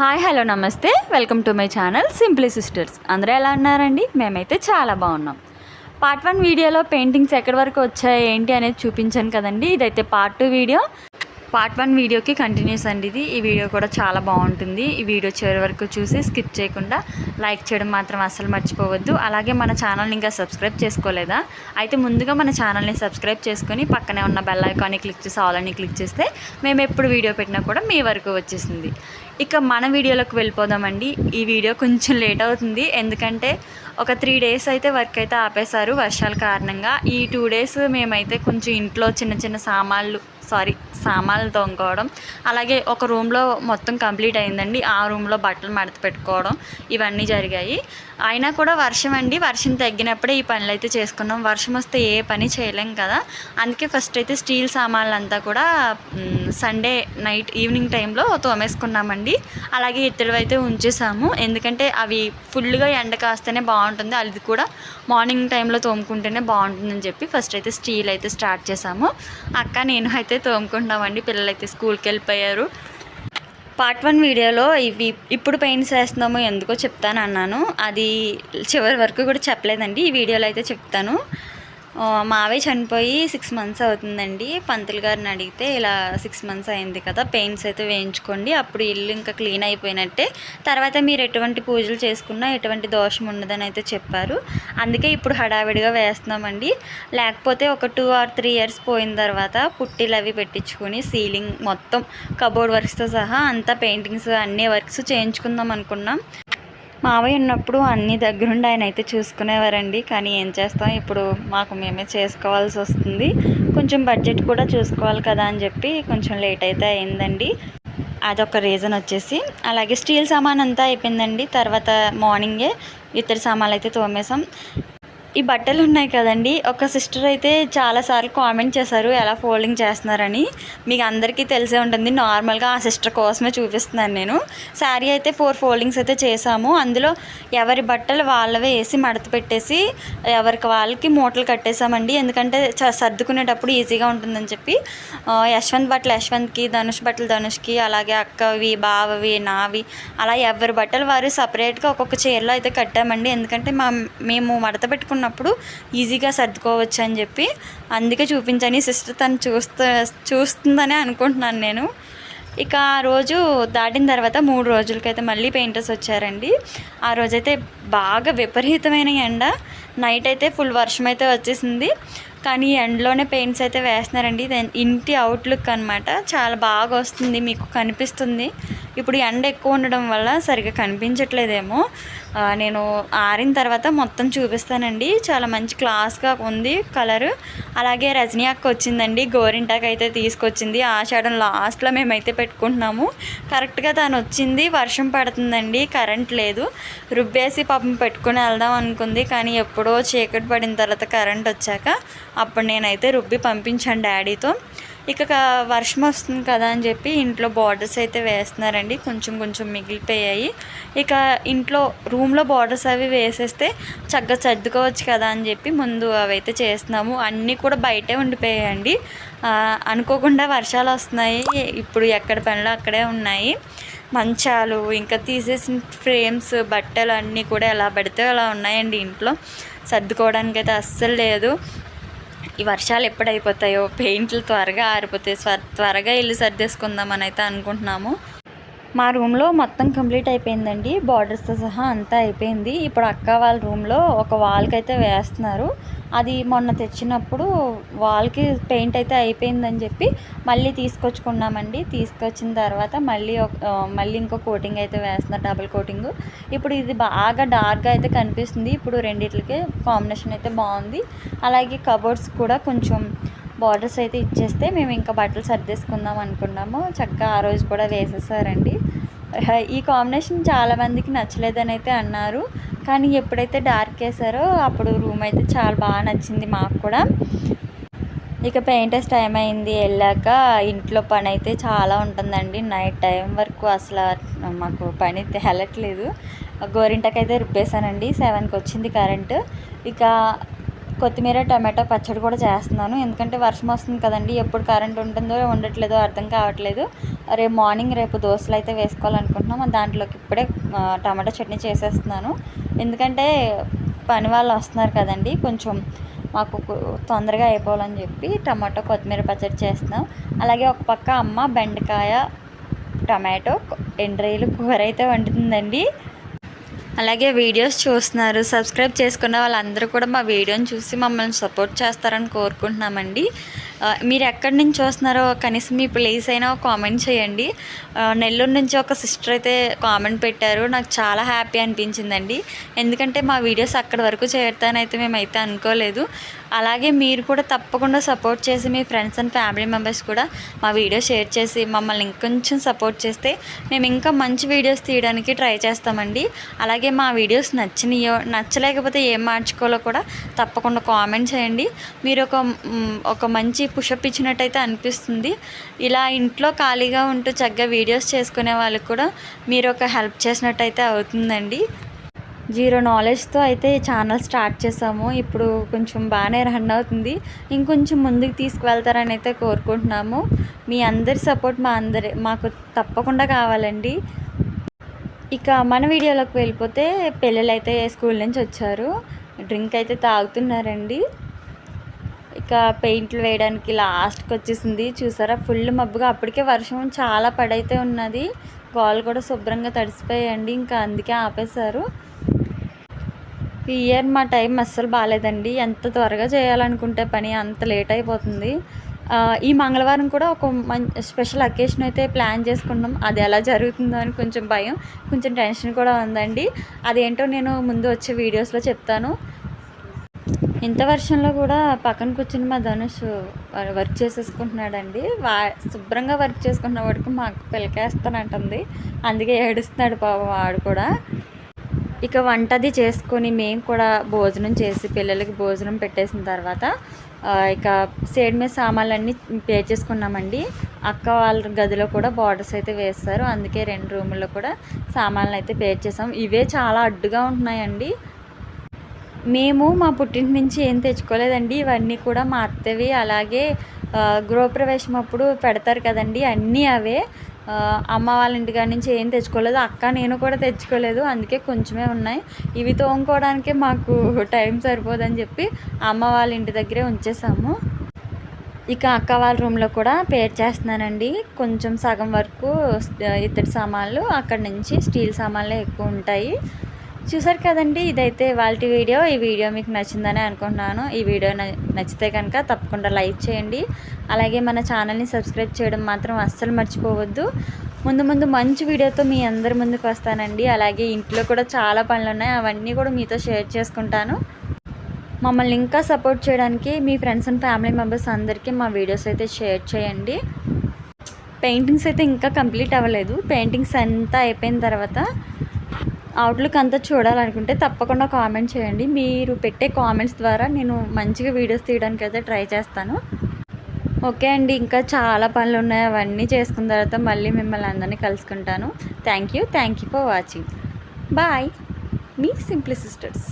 Hi hello నమస్తే. Welcome to my channel Simply Sisters. అందరూ ఎలా ఉన్నారండి? మేమైతే చాలా బాగున్నాం. పార్ట్ వన్ వీడియోలో పెయింటింగ్స్ ఎక్కడి వరకు వచ్చాయి ఏంటి అనేది చూపించాను కదండి. ఇదైతే part two video. Part one వీడియోకి కంటిన్యూస్ అండి ఇది. ఈ వీడియో కూడా చాలా బాగుంటుంది. ఈ వీడియో చివరి వరకు చూసి స్కిప్ చేయకుండా లైక్ చేయడం మాత్రం అస్సలు మర్చిపోవద్దు. అలాగే మన ఛానల్ని ఇంకా సబ్స్క్రైబ్ చేసుకోలేదా? అయితే ముందుగా మన ఛానల్ని సబ్స్క్రైబ్ చేసుకొని పక్కనే ఉన్న బెల్ ఐకాన్ని క్లిక్ చేసి ఆల్ అని క్లిక్ చేస్తే మేము ఎప్పుడు వీడియో పెట్టినా కూడా మీ వరకు వచ్చేసింది. ఇక మన వీడియోలోకి వెళ్ళిపోదామండి. ఈ వీడియో కొంచెం లేట్ అవుతుంది. ఎందుకంటే ఒక త్రీ డేస్ అయితే వర్క్ అయితే ఆపేశారు వర్షాల కారణంగా. ఈ టూ డేస్ మేమైతే కొంచెం ఇంట్లో చిన్న చిన్న సామాన్లు సారీ సామాన్లు తోముకోవడం. అలాగే ఒక రూమ్లో మొత్తం కంప్లీట్ అయిందండి. ఆ రూమ్లో బట్టలు మడత పెట్టుకోవడం ఇవన్నీ జరిగాయి. అయినా కూడా వర్షం అండి. వర్షం తగ్గినప్పుడే ఈ పనులు అయితే చేసుకున్నాం. వర్షం వస్తే ఏ పని చేయలేం కదా. అందుకే ఫస్ట్ అయితే స్టీల్ సామాన్లు అంతా కూడా సండే నైట్ ఈవినింగ్ టైంలో తోమేసుకున్నామండి. అలాగే ఇత్తడి అయితే ఉంచేసాము. ఎందుకంటే అవి ఫుల్గా ఎండ కాస్తేనే బాగుంటుంది. అది కూడా మార్నింగ్ టైంలో తోముకుంటేనే బాగుంటుందని చెప్పి ఫస్ట్ అయితే స్టీల్ అయితే స్టార్ట్ చేసాము. అక్క నేను అయితే తోముకుంటున్నామండి. పిల్లలు అయితే స్కూల్కి వెళ్ళిపోయారు. పార్ట్ వన్ వీడియోలో ఇవి ఇప్పుడు పెయింట్స్ వేస్తున్నామో ఎందుకో చెప్తాను అన్నాను అది చివరి వరకు కూడా చెప్పలేదండి. ఈ వీడియోలో అయితే చెప్తాను. మావే చనిపోయి సిక్స్ మంత్స్ అవుతుందండి. పంతులు గారిని అడిగితే ఇలా సిక్స్ మంత్స్ అయింది కదా పెయింట్స్ అయితే వేయించుకోండి అప్పుడు ఇల్లు ఇంకా క్లీన్ అయిపోయినట్టే. తర్వాత మీరు ఎటువంటి పూజలు చేసుకున్నా ఎటువంటి దోషం ఉండదని అయితే చెప్పారు. అందుకే ఇప్పుడు హడావిడిగా వేస్తున్నామండి. లేకపోతే ఒక టూ ఆర్ త్రీ ఇయర్స్ పోయిన తర్వాత పుట్టిలు అవి పెట్టించుకొని సీలింగ్ మొత్తం కబోర్డ్ వర్క్స్తో సహా అంతా పెయింటింగ్స్ అన్ని వర్క్స్ చేయించుకుందాం అనుకున్నాం. మావయ్య ఉన్నప్పుడు అన్ని దగ్గరుండి ఆయన అయితే చూసుకునేవారండి. కానీ ఏం చేస్తాం? ఇప్పుడు మాకు మేమే చేసుకోవాల్సి వస్తుంది. కొంచెం బడ్జెట్ కూడా చూసుకోవాలి కదా అని చెప్పి కొంచెం లేట్ అయితే అయిందండి. అదొక రీజన్ వచ్చేసి. అలాగే స్టీల్ సామాన్ అంతా అయిపోయిందండి. తర్వాత మార్నింగే ఇతర సామాన్లు అయితే తోమేసాం ఈ బట్టలు ఉన్నాయి కదండి. ఒక సిస్టర్ అయితే చాలాసార్లు కామెంట్ చేశారు ఎలా ఫోల్డింగ్ చేస్తున్నారని. మీకు అందరికీ తెలిసే ఉంటుంది నార్మల్గా ఆ సిస్టర్ కోసమే చూపిస్తున్నాను నేను. శారీ అయితే ఫోర్ ఫోల్డింగ్స్ అయితే చేసాము అందులో ఎవరి బట్టలు వాళ్ళవే వేసి మడత పెట్టేసి ఎవరికి వాళ్ళకి మూటలు కట్టేసామండి ఎందుకంటే సర్దుకునేటప్పుడు ఈజీగా ఉంటుందని చెప్పి. యశ్వంత్ బట్టలు యశ్వంత్కి ధనుష్ బట్టలు ధనుష్కి అలాగే అక్కవి బావవి నావి అలా ఎవరి బట్టలు వారు సపరేట్గా ఒక్కొక్క చీరలో అయితే కట్టామండి. ఎందుకంటే మా మేము మడత పెట్టుకున్నప్పుడు ఈజీగా సర్దుకోవచ్చు అని చెప్పి అందుకే చూపించని. సిస్టర్ తను చూస్తూ చూస్తుందనే అనుకుంటున్నాను నేను. ఇక ఆ రోజు దాటిన తర్వాత మూడు రోజులకైతే మళ్ళీ పెయింటర్స్ వచ్చారండి. ఆ రోజైతే బాగా విపరీతమైన ఎండ. నైట్ అయితే ఫుల్ వర్షం అయితే వచ్చేసింది. కానీ ఎండ్లోనే ఎండలోనే పెయింట్స్ అయితే వేస్తున్నారండి. ఇంటి అవుట్లుక్ అనమాట చాలా బాగా వస్తుంది మీకు కనిపిస్తుంది. ఇప్పుడు ఎండ ఎక్కువ ఉండడం వల్ల సరిగ్గా కనిపించట్లేదేమో. నేను ఆరిన తర్వాత మొత్తం చూపిస్తానండి. చాలా మంచి క్లాస్గా ఉంది కలర్. అలాగే రజనీ అక్క వచ్చిందండి. గోరింటాకు అయితే తీసుకొచ్చింది ఆషాఢం లాస్ట్లో మేమైతే పెట్టుకుంటున్నాము. కరెక్ట్గా తను వచ్చింది. వర్షం పడుతుందండి. కరెంట్ లేదు. రుబ్బేసి పాపం పెట్టుకుని వెళ్దాం అనుకుంది. కానీ ఎప్పుడో చీకటి పడిన తర్వాత కరెంట్ వచ్చాక అప్పుడు నేనైతే రుబ్బి పంపించాను డాడీతో. ఇక వర్షం వస్తుంది కదా అని చెప్పి ఇంట్లో బార్డర్స్ అయితే వేస్తున్నారండి. కొంచెం కొంచెం మిగిలిపోయాయి. ఇక ఇంట్లో రూమ్లో బార్డర్స్ అవి వేసేస్తే చక్కగా సర్దుకోవచ్చు కదా అని చెప్పి ముందు అవైతే చేస్తున్నాము. అన్నీ కూడా బయటే ఉండిపోయాయండి. అనుకోకుండా వర్షాలు వస్తున్నాయి. ఇప్పుడు ఎక్కడ పనులు అక్కడే ఉన్నాయి. మంచాలు ఇంకా తీసేసిన ఫ్రేమ్స్ బట్టలు అన్నీ కూడా ఎలా పడితే అలా ఉన్నాయండి ఇంట్లో. సర్దుకోవడానికి అయితే అస్సలు లేదు. ఈ వర్షాలు ఎప్పుడు అయిపోతాయో పెయింట్లు త్వరగా ఆరిపోతాయి స్వ- త్వరగా ఇల్లు సర్దేసుకుందామని అయితే అనుకుంటున్నాము. మా రూమ్లో మొత్తం కంప్లీట్ అయిపోయిందండి. బార్డర్స్తో సహా అంతా అయిపోయింది. ఇప్పుడు అక్క వాళ్ళ రూమ్లో ఒక వాల్కి అయితే వేస్తున్నారు. అది మొన్న తెచ్చినప్పుడు వాల్కి పెయింట్ అయితే అయిపోయిందని చెప్పి మళ్ళీ తీసుకొచ్చుకున్నామండి. తీసుకొచ్చిన తర్వాత మళ్ళీ ఒక మళ్ళీ ఇంకో కోటింగ్ అయితే వేస్తున్నారు. Double coating. ఇప్పుడు ఇది బాగా డార్క్గా అయితే కనిపిస్తుంది. ఇప్పుడు రెండిట్లకి కాంబినేషన్ అయితే బాగుంది. అలాగే కబోర్డ్స్ కూడా కొంచెం బార్డర్స్ అయితే ఇచ్చేస్తే మేము ఇంకా బట్టలు సర్దేసుకుందాం అనుకున్నాము. చక్కగా ఆ రోజు కూడా వేసేసారండి. ఈ కాంబినేషన్ చాలా మందికి నచ్చలేదని అయితే అన్నారు. కానీ ఎప్పుడైతే డార్క్ వేసారో అప్పుడు రూమ్ అయితే చాలా బాగా నచ్చింది మాకు కూడా. ఇక పెయింటర్స్ టైం అయింది వెళ్ళాక ఇంట్లో పని అయితే చాలా ఉంటుందండి. నైట్ టైం వరకు అసలు మాకు పని తేలట్లేదు. గోరింటకైతే రుబ్బేశానండి. సెవెన్కి వచ్చింది కరెంటు. ఇక కొత్తిమీర టమాటో పచ్చడి కూడా చేస్తున్నాను. ఎందుకంటే వర్షం వస్తుంది కదండి ఎప్పుడు కరెంట్ ఉంటుందో ఉండట్లేదో అర్థం కావట్లేదు. రేపు మార్నింగ్ రేపు దోశలు అయితే వేసుకోవాలనుకుంటున్నాం. దాంట్లోకి ఇప్పుడే టమాటా టమాటో చట్నీ చేసేస్తున్నాను. ఎందుకంటే పని వాళ్ళు వస్తున్నారు కదండి కొంచెం మాకు తొందరగా అయిపోవాలని చెప్పి టమాటో కొత్తిమీర పచ్చడి చేస్తున్నాం. అలాగే ఒక పక్క అమ్మ బెండకాయ టమాటో ఎండ్రాయిలు కూర అయితే వండుతుందండి. అలాగే వీడియోస్ చూస్తున్నారు. సబ్స్క్రైబ్ చేసుకున్న వాళ్ళందరూ కూడా మా వీడియోని చూసి మమ్మల్ని సపోర్ట్ చేస్తారని కోరుకుంటున్నామండి. మీరు ఎక్కడి నుంచి చూస్తున్నారో కనీసం మీ ప్లేస్ అయినా కామెంట్ చేయండి. నెల్లూరు నుంచి ఒక సిస్టర్ అయితే కామెంట్ పెట్టారు. నాకు చాలా హ్యాపీ అనిపించిందండి. ఎందుకంటే మా వీడియోస్ అక్కడి వరకు చేరుతానైతే మేమైతే అనుకోలేదు. అలాగే మీరు కూడా తప్పకుండా సపోర్ట్ చేసి మీ ఫ్రెండ్స్ అండ్ ఫ్యామిలీ మెంబర్స్ కూడా మా వీడియో షేర్ చేసి మమ్మల్ని ఇంకొంచెం సపోర్ట్ చేస్తే మేము ఇంకా మంచి వీడియోస్ తీయడానికి ట్రై చేస్తామండి. అలాగే మా వీడియోస్ నచ్చినాయో నచ్చలేకపోతే ఏం మార్చుకోవాలో కూడా తప్పకుండా కామెంట్ చేయండి. మీరు ఒక ఒక మంచి పుషప్ ఇచ్చినట్టయితే అనిపిస్తుంది. ఇలా ఇంట్లో ఖాళీగా ఉంటూ చక్కగా వీడియోస్ చేసుకునే వాళ్ళకి కూడా మీరు ఒక హెల్ప్ చేసినట్టయితే అవుతుందండి. జీరో నాలెడ్జ్తో అయితే ఛానల్ స్టార్ట్ చేసాము. ఇప్పుడు కొంచెం బాగానే రన్ అవుతుంది. ఇంకొంచెం ముందుకు తీసుకువెళ్తారని అయితే కోరుకుంటున్నాము. మీ అందరి సపోర్ట్ మా అందరి మాకు తప్పకుండా కావాలండి. ఇక మన వీడియోలోకి వెళ్ళిపోతే పిల్లలు అయితే స్కూల్ నుంచి వచ్చారు. డ్రింక్ అయితే తాగుతున్నారండి. ఇక పెయింట్లు వేయడానికి లాస్ట్కి వచ్చేసింది. చూసారా? ఫుల్ మబ్బుగా. అప్పటికే వర్షం చాలా పడైతే ఉన్నది. గోల్ కూడా శుభ్రంగా తడిసిపోయాయండి ఇంకా అందుకే ఆపేశారు. ఈ ఇయర్ మా టైం అస్సలు బాగాలేదండి ఎంత త్వరగా చేయాలనుకుంటే పని అంత లేట్ అయిపోతుంది. ఈ మంగళవారం కూడా ఒక మంచి స్పెషల్ అకేషన్ అయితే ప్లాన్ చేసుకున్నాం. అది ఎలా జరుగుతుందో అని కొంచెం భయం కొంచెం టెన్షన్ కూడా ఉందండి. అదేంటో నేను ముందు వచ్చే వీడియోస్లో చెప్తాను. ఇంత వర్షంలో కూడా పక్కన కూర్చుని మా ధనుష్ వర్క్ చేసేసుకుంటున్నాడండి. వా శుభ్రంగా వర్క్ చేసుకున్న వాడికి మాకు పిలకేస్తానంటుంది. అందుకే ఏడుస్తున్నాడు పాపం వాడు కూడా. ఇక వంట అది చేసుకొని మేము కూడా భోజనం చేసి పిల్లలకి భోజనం పెట్టేసిన తర్వాత ఇక సేడ్ మీద సామాన్లన్నీ పే చేసుకున్నామండి. అక్క వాళ్ళ గదిలో కూడా బార్డర్స్ అయితే వేస్తారు. అందుకే రెండు రూముల్లో కూడా సామాన్లు అయితే పే చేసాం. ఇవే చాలా అడ్డుగా ఉంటున్నాయండి. మేము మా పుట్టింటి నుంచి ఏం తెచ్చుకోలేదండి. ఇవన్నీ కూడా మా అత్తవి అలాగే గృహప్రవేశం అప్పుడు పెడతారు కదండి అన్నీ అవే. అమ్మ వాళ్ళ ఇంటికాడ నుంచి ఏం తెచ్చుకోలేదు అక్క నేను కూడా తెచ్చుకోలేదు అందుకే కొంచెమే ఉన్నాయి. ఇవి తోముకోవడానికే మాకు టైం సరిపోదని చెప్పి అమ్మ వాళ్ళ ఇంటి దగ్గరే ఉంచేసాము. ఇక అక్క వాళ్ళ రూమ్లో కూడా పేర్ చేస్తున్నానండి. కొంచెం సగం వరకు ఇత్తడి సామాన్లు అక్కడ నుంచి స్టీల్ సామాన్లే ఎక్కువ ఉంటాయి. చూసారు కదండి ఇదైతే వాళ్ళ వీడియో. ఈ వీడియో మీకు నచ్చిందని అనుకుంటున్నాను. ఈ వీడియో నచ్చితే కనుక తప్పకుండా లైక్ చేయండి. అలాగే మన ఛానల్ని సబ్స్క్రైబ్ చేయడం మాత్రం అస్సలు మర్చిపోవద్దు. ముందు ముందు మంచి వీడియోతో మీ అందరి ముందుకు వస్తానండి. అలాగే ఇంట్లో కూడా చాలా పనులు ఉన్నాయి. అవన్నీ కూడా మీతో షేర్ చేసుకుంటాను. మమ్మల్ని ఇంకా సపోర్ట్ చేయడానికి మీ ఫ్రెండ్స్ అండ్ ఫ్యామిలీ మెంబర్స్ అందరికీ మా వీడియోస్ అయితే షేర్ చేయండి. పెయింటింగ్స్ అయితే ఇంకా కంప్లీట్ అవ్వలేదు. పెయింటింగ్స్ అంతా అయిపోయిన తర్వాత అవుట్లుక్ అంతా చూడాలనుకుంటే తప్పకుండా కామెంట్ చేయండి. మీరు పెట్టే కామెంట్స్ ద్వారా నేను మంచిగా వీడియోస్ తీయడానికి అయితే ట్రై చేస్తాను. ఓకే అండి ఇంకా చాలా పనులు ఉన్నాయి. అవన్నీ చేసుకున్న తర్వాత మళ్ళీ మిమ్మల్ని అందరినీ కలుసుకుంటాను. Thank you thank you for watching bye me simply sisters